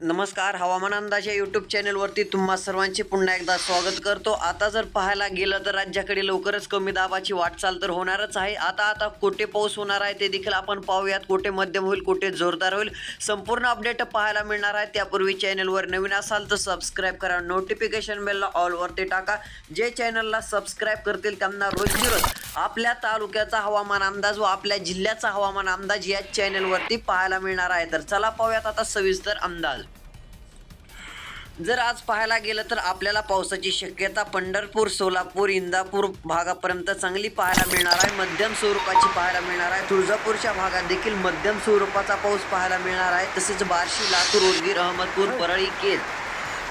नमस्कार हवामान अंदाज या यूट्यूब चॅनलवरती तुम्हा सर्वांचे पुन्हा एकदा स्वागत करतो. आता जर पाहायला गेलं तर राज्याकडे लवकरच कमी दाबाची वाटचाल तर होणारच आहे. आता आता कुठे पाऊस होणार आहे ते देखील आपण पाहूयात. कुठे मध्यम होईल कुठे जोरदार होईल संपूर्ण अपडेट पाहायला मिळणार आहे. त्यापूर्वी चॅनलवर नवीन असाल तर सबस्क्राईब करा. नोटिफिकेशन बेलला ऑलवरती टाका. जे चॅनलला सबस्क्राईब करतील त्यांना रोज रोज आपल्या तालुक्याचा हवामान अंदाज व आपल्या जिल्ह्याचा हवामान अंदाज या चॅनलवरती पाहायला मिळणार आहे. तर चला पाहूयात आता सविस्तर अंदाज. जर आज पाहायला गेलं तर आपल्याला पावसाची शक्यता पंढरपूर सोलापूर इंदापूर भागापर्यंत चांगली पाहायला मिळणार आहे. मध्यम स्वरूपाची पाहायला मिळणार आहे. तुळजापूरच्या भागात देखील मध्यम स्वरूपाचा पाऊस पाहायला मिळणार आहे. तसेच बार्शी लातूर उदगीर अहमदपूर परळी केज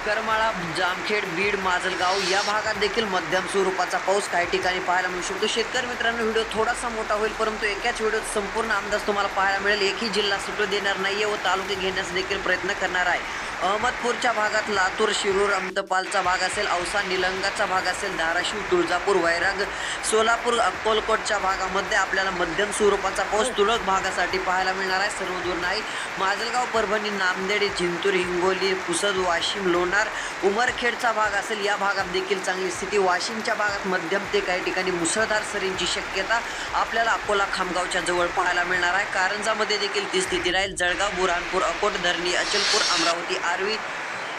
करमाळा जामखेड बीड माजलगाव या भागात देखील मध्यम स्वरूपाचा पाऊस काही ठिकाणी पाहायला मिळू शकतो. शेतकरी मित्रांनो व्हिडिओ थोडासा मोठा होईल परंतु एकाच व्हिडिओत संपूर्ण अंदाज तुम्हाला पाहायला मिळेल. एकही जिल्हा सुटू देणार नाहीये व तालुके घेण्यास देखील प्रयत्न करणार आहे. अहमदपूरच्या भागात लातूर शिरूर अमतपालचा भाग असेल औसा निलंगाचा भाग असेल धाराशिव तुळजापूर वैराग सोलापूर अक्कलकोटच्या भागामध्ये आपल्याला मध्यम स्वरूपाचा पाऊस तुरळक भागासाठी पाहायला मिळणार आहे. सर्व दूर नाही. माजलगाव परभणी नांदेड जिंतूर हिंगोली पुसद वाशिम लोणार उमरखेडचा भाग असेल या भागात देखील चांगली स्थिती. वाशिमच्या भागात मध्यम ते काही ठिकाणी मुसळधार सरींची शक्यता आपल्याला अकोला खामगावच्या जवळ पाहायला मिळणार आहे. कारंजामध्ये देखील ती स्थिती राहील. जळगाव बुरहानपूर अकोट धरणी अचलपूर अमरावती आर्वी.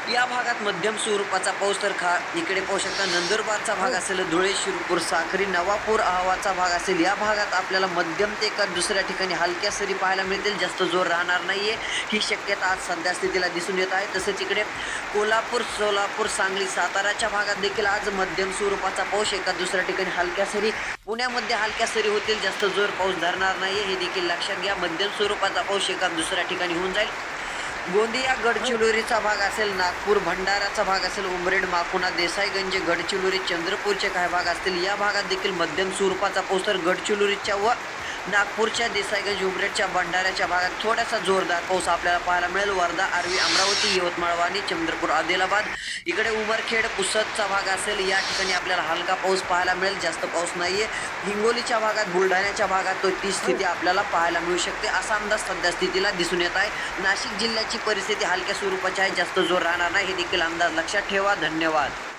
या भागात मध्यम स्वरूपाचा पाऊस तर खा इकडे पाहू शकता नंदुरबारचा भाग असेल धुळे शिरपूर साखरी नवापूर अहवाचा भाग असेल. या भागात आपल्याला मध्यम ते एका दुसऱ्या ठिकाणी हलक्या सरी पाहायला मिळतील. जास्त जोर राहणार नाहीये. ही शक्यता आज सध्या स्थितीला दिसून येत आहे. तसेच इकडे कोल्हापूर सोलापूर सांगली साताराच्या भागात देखील आज मध्यम स्वरूपाचा पाऊस. एका दुसऱ्या ठिकाणी हलक्या सरी पुण्यामध्ये हलक्या सरी होतील. जास्त जोर पाऊस धरणार नाहीये. हे देखील लक्षात घ्या. मध्यम स्वरूपाचा पाऊस एका दुसऱ्या ठिकाणी होऊन जाईल. गोंदिया गडचिरोलीचा भाग असेल नागपूर भंडाराचा भाग असेल उमरेड माकुणा देसाईगंज गडचिरोली चंद्रपूरचे काही भाग असतील या भागात देखील मध्यम स्वरूपाचा पाऊस तर गडचिरोलीच्या व नागपूरच्या देसाईगंज उमरेडच्या भंडाऱ्याच्या भागात थोडासा जोरदार पाऊस आपल्याला पाहायला मिळेल. वर्धा आरवी अमरावती यवतमाळ वाणी चंद्रपूर आदिलाबाद. इकडे उमरखेड पुसदचा भाग असेल या ठिकाणी आपल्याला हलका पाऊस पाहायला मिळेल. जास्त पाऊस नाहीये. हिंगोलीच्या भागात बुलढाण्याच्या भागात तो ती स्थिती आपल्याला पाहायला मिळू शकते. असा अंदाज सध्या स्थितीला दिसून येत आहे. नाशिक जिल्ह्याची परिस्थिती हलक्या स्वरूपाची आहे. जास्त जोर राहणार नाही. हे देखील अंदाज लक्षात ठेवा. धन्यवाद.